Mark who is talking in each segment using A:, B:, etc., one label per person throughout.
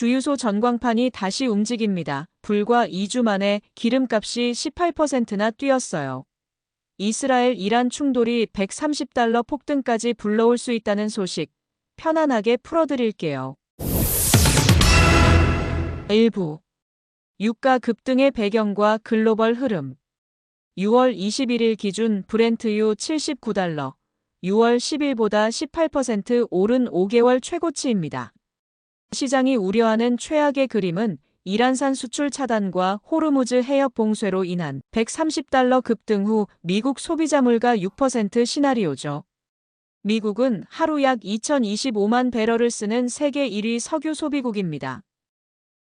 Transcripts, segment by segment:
A: 주유소 전광판이 다시 움직입니다. 불과 2주 만에 기름값이 18%나 뛰었어요. 이스라엘 이란 충돌이 130달러 폭등까지 불러올 수 있다는 소식 편안하게 풀어드릴게요. 일부 유가 급등의 배경과 글로벌 흐름 6월 21일 기준 브렌트유 79달러 6월 10일보다 18% 오른 5개월 최고치입니다. 시장이 우려하는 최악의 그림은 이란산 수출 차단과 호르무즈 해협 봉쇄로 인한 130달러 급등 후 미국 소비자 물가 6% 시나리오죠. 미국은 하루 약 2025만 배럴을 쓰는 세계 1위 석유 소비국입니다.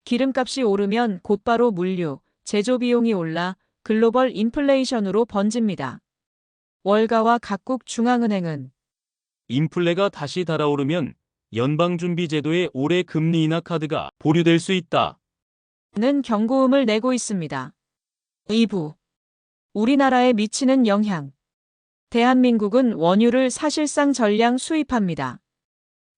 A: 기름값이 오르면 곧바로 물류, 제조 비용이 올라 글로벌 인플레이션으로 번집니다. 월가와 각국 중앙은행은
B: 인플레가 다시 달아오르면 연방준비제도의 올해 금리 인하 카드가 보류될 수 있다.
A: 는 경고음을 내고 있습니다. 2부 우리나라에 미치는 영향 대한민국은 원유를 사실상 전량 수입합니다.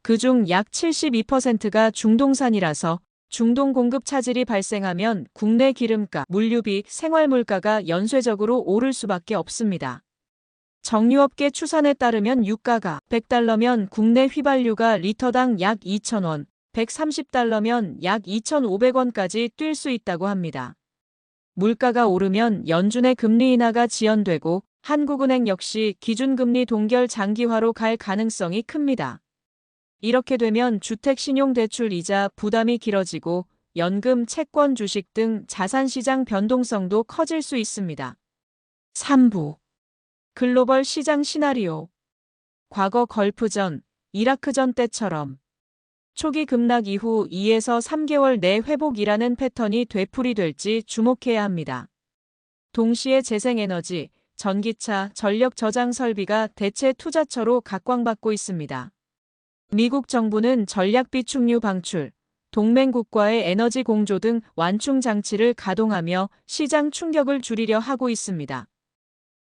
A: 그중 약 72%가 중동산이라서 중동 공급 차질이 발생하면 국내 기름값, 물류비, 생활물가가 연쇄적으로 오를 수밖에 없습니다. 정유업계 추산에 따르면 유가가 100달러면 국내 휘발유가 리터당 약 2,000원, 130달러면 약 2,500원까지 뛸 수 있다고 합니다. 물가가 오르면 연준의 금리 인하가 지연되고 한국은행 역시 기준금리 동결 장기화로 갈 가능성이 큽니다. 이렇게 되면 주택신용대출 이자 부담이 길어지고 연금, 채권, 주식 등 자산시장 변동성도 커질 수 있습니다. 3부 글로벌 시장 시나리오 과거 걸프전, 이라크전 때처럼 초기 급락 이후 2에서 3개월 내 회복이라는 패턴이 되풀이될지 주목해야 합니다. 동시에 재생에너지, 전기차, 전력 저장 설비가 대체 투자처로 각광받고 있습니다. 미국 정부는 전략 비축유 방출, 동맹국과의 에너지 공조 등 완충 장치를 가동하며 시장 충격을 줄이려 하고 있습니다.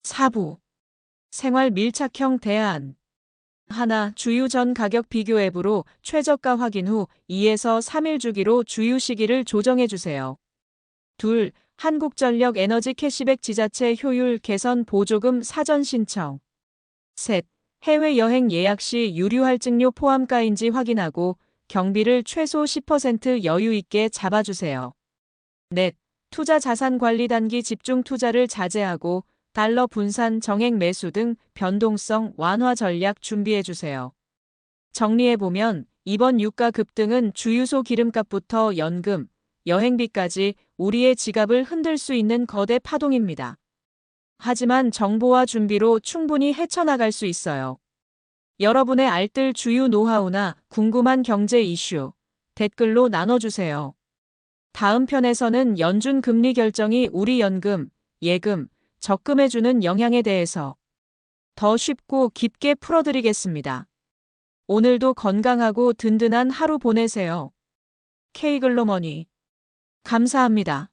A: 4부 생활 밀착형 대안 하나 주유 전 가격 비교 앱으로 최저가 확인 후 2에서 3일 주기로 주유 시기를 조정해 주세요. 둘 한국전력 에너지 캐시백 지자체 효율 개선 보조금 사전 신청. 셋 해외 여행 예약 시 유류 할증료 포함가인지 확인하고 경비를 최소 10% 여유 있게 잡아주세요. 넷 투자 자산 관리 단기 집중 투자를 자제하고 달러 분산 정액 매수 등 변동성 완화 전략 준비해 주세요. 정리해 보면 이번 유가 급등은 주유소 기름값부터 연금, 여행비까지 우리의 지갑을 흔들 수 있는 거대 파동입니다. 하지만 정보와 준비로 충분히 헤쳐나갈 수 있어요. 여러분의 알뜰 주유 노하우나 궁금한 경제 이슈 댓글로 나눠주세요. 다음 편에서는 연준 금리 결정이 우리 연금, 예금, 적금해주는 영향에 대해서 더 쉽고 깊게 풀어드리겠습니다. 오늘도 건강하고 든든한 하루 보내세요. K글로머니 감사합니다.